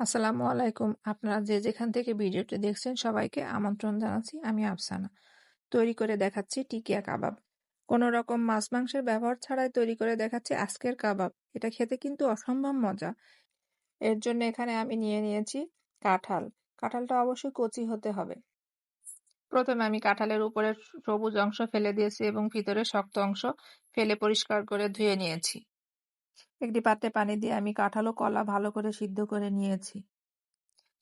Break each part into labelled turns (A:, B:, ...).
A: আসসালামু আলাইকুম। আপনারা যে যেখান থেকে ভিডিওটি দেখছেন সবাইকে আমন্ত্রণ জানাচ্ছি, আমি আফসানা। তৈরি করে দেখাচ্ছি টিকিয়া কাবাব। কোনো রকম মাছ মাংসের ব্যবহার ছাড়াই তৈরি করে দেখাচ্ছি আজকের কাবাব। এটা খেতে কিন্তু অসম্ভব মজা। এর জন্য এখানে আমি নিয়ে নিয়েছি কাঁঠাল। কাঁঠালটা অবশ্যই কচি হতে হবে। প্রথমে আমি কাঁঠালের উপরে সবুজ অংশ ফেলে দিয়েছি এবং ভিতরে শক্ত অংশ ফেলে পরিষ্কার করে ধুয়ে নিয়েছি। একটি পাত্রে পানি দিয়ে আমি কাঁঠাল ও কলা ভালো করে সিদ্ধ করে নিয়েছি।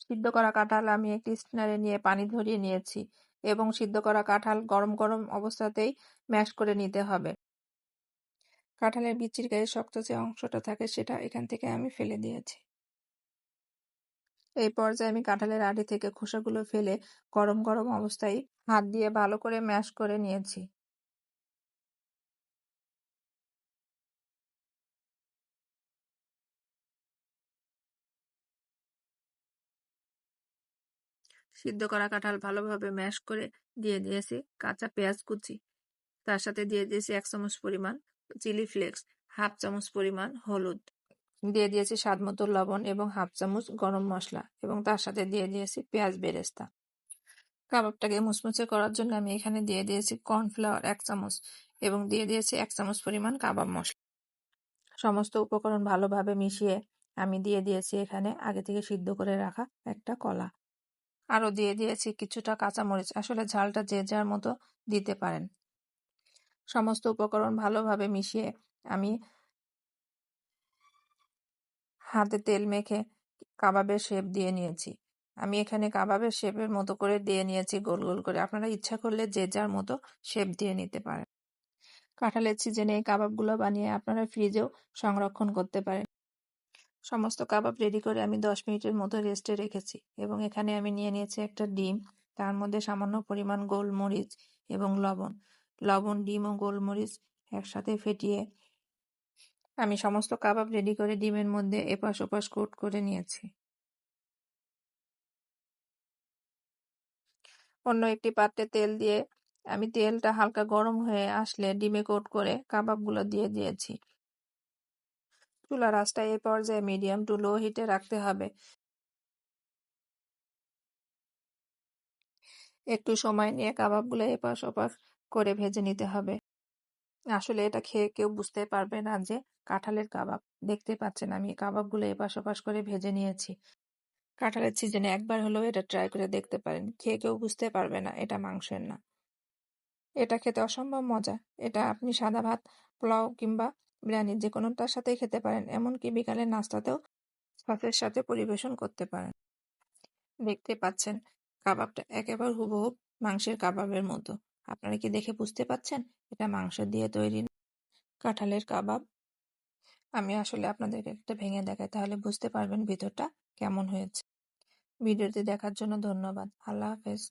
A: সিদ্ধ করা কাঁঠাল আমি একটি স্টিনারে নিয়ে পানি ধরিয়ে নিয়েছি এবং সিদ্ধ করা কাঁঠাল গরম গরম অবস্থাতেই ম্যাশ করে নিতে হবে। কাঁঠালের বিচির গায়ে শক্ত যে অংশটা থাকে সেটা এখান থেকে আমি ফেলে দিয়েছি। এই পর্যায়ে আমি কাঁঠালের আড়ি থেকে খোসাগুলো ফেলে গরম গরম অবস্থায় হাত দিয়ে ভালো করে ম্যাশ করে নিয়েছি। সিদ্ধ করা কাঁঠাল ভালোভাবে ম্যাশ করে দিয়ে দিয়েছি, কাঁচা পেঁয়াজ কুচি। তার সাথে দিয়ে দিয়েছি এক চামচ পরিমাণ চিলি ফ্লেক্স, হাফ চামচ পরিমাণ হলুদ। দিয়ে দিয়েছি স্বাদ মতো লবণ এবং হাফ চামচ গরম মশলা এবং তার সাথে দিয়ে দিয়েছি পেঁয়াজ বেরেস্তা। কাবাবটাকে মুচমুচে করার জন্য আমি এখানে দিয়ে দিয়েছি কর্নফ্লাওয়ার এক চামচ এবং দিয়ে দিয়েছি এক চামচ পরিমাণ কাবাব মশলা। সমস্ত উপকরণ ভালোভাবে মিশিয়ে আমি দিয়ে দিয়েছি এখানে আগে থেকে সিদ্ধ করে রাখা একটা কলা। আরও দিয়ে দিয়েছি কিছুটা কাঁচামরিচ। আসলে ঝালটা যে যার মতো দিতে পারেন। সমস্ত উপকরণ ভালোভাবে মিশিয়ে আমি হাতে তেল মেখে কাবাবের শেপ দিয়ে নিয়েছি। আমি এখানে কাবাবের শেপের মতো করে দিয়ে নিয়েছি গোল গোল করে। আপনারা ইচ্ছা করলে যে যার মতো শেপ দিয়ে নিতে পারেন। কাঁঠালের সিজনে এই কাবাবগুলো বানিয়ে আপনারা ফ্রিজেও সংরক্ষণ করতে পারেন। সমস্ত কাবাব রেডি করে আমি দশ মিনিটের মতো রেস্টে রেখেছি এবং এখানে আমি নিয়ে নিয়েছি একটা ডিম, তার মধ্যে সামান্য পরিমাণ গোলমরিচ এবং লবণ। লবণ, ডিম ও গোলমরিচ একসাথে ফেটিয়ে আমি সমস্ত কাবাব রেডি করে ডিমের মধ্যে এপাশ ওপাশ কোট করে নিয়েছি। অন্য একটি পাত্রে তেল দিয়ে আমি তেলটা হালকা গরম হয়ে আসলে ডিমে কোট করে কাবাবগুলো দিয়ে দিয়েছি। চুলার আঁচটা এই পর্যায়ে মিডিয়াম টু লো হিটে রাখতে হবে। একটু সময় নিয়ে কাবাবগুলো এপাশ ওপাশ করে ভেজে নিতে হবে। আসলে এটা খেয়ে কেউ বুঝতে পারবে না যে কাঁঠালের কাবাব। দেখতে পাচ্ছেন আমি কাবাবগুলো এপাশ ওপাশ করে ভেজে নিয়েছি। কাঁঠালের সিজনে একবার হলেও এটা ট্রাই করে দেখতে পারেন। খেয়ে কেউ বুঝতে পারবে না এটা মাংসের না। এটা খেতে অসম্ভব মজা। এটা আপনি সাদা ভাত, পোলাও কিংবা বিরিয়ানি যে কোনোটার সাথে খেতে পারেন, এমনকি বিকালের নাস্তাতেও সসের সাথে পরিবেশন করতে পারেন। দেখতে পাচ্ছেন, কাবাবটা একেবারে হুবহু মাংসের কাবাবের মতো। আপনারা কি দেখে বুঝতে পাচ্ছেন? এটা মাংস দিয়ে তৈরি কাঁঠালের কাবাব। আমি আসলে আপনাদেরকে একটা ভেঙে দেখাই, তাহলে বুঝতে পারবেন ভিতরটা কেমন হয়েছে। ভিডিওটি দেখার জন্য ধন্যবাদ। আল্লাহ হাফেজ।